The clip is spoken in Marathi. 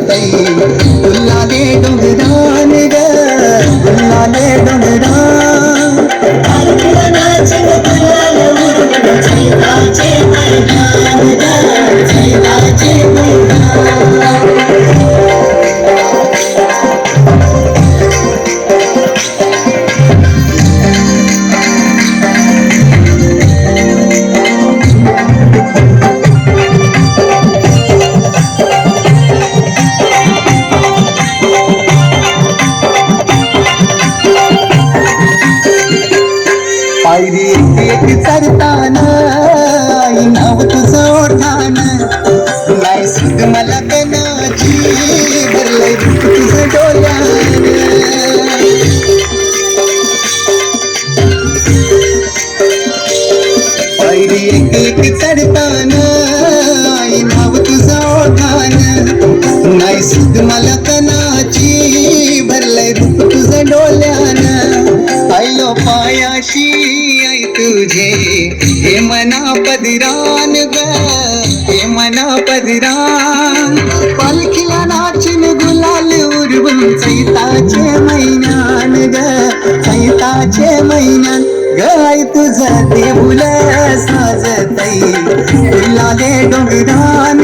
साजतई फुलाले डोंगरान ग फुलाले पायरी एक एक चढताना आई नाव तुझं ओठान नाही सुद मला कनाची भरलंय तुझं डोळ्यान. पायरी एक एक चढताना आई नाव तुझं ओठान नाही सुद मला कनाची भरलंय तुझं डोळ्यान. पायाशी आई तुझे. हे मना पदिरान ग हे मना पदिरान. पालखीला नाचिन गुलाल उडवून सैताचे महिन्यान ग सैताचे महिन्यान गाय तुझं देऊल साजतई गुलाले डोंगरान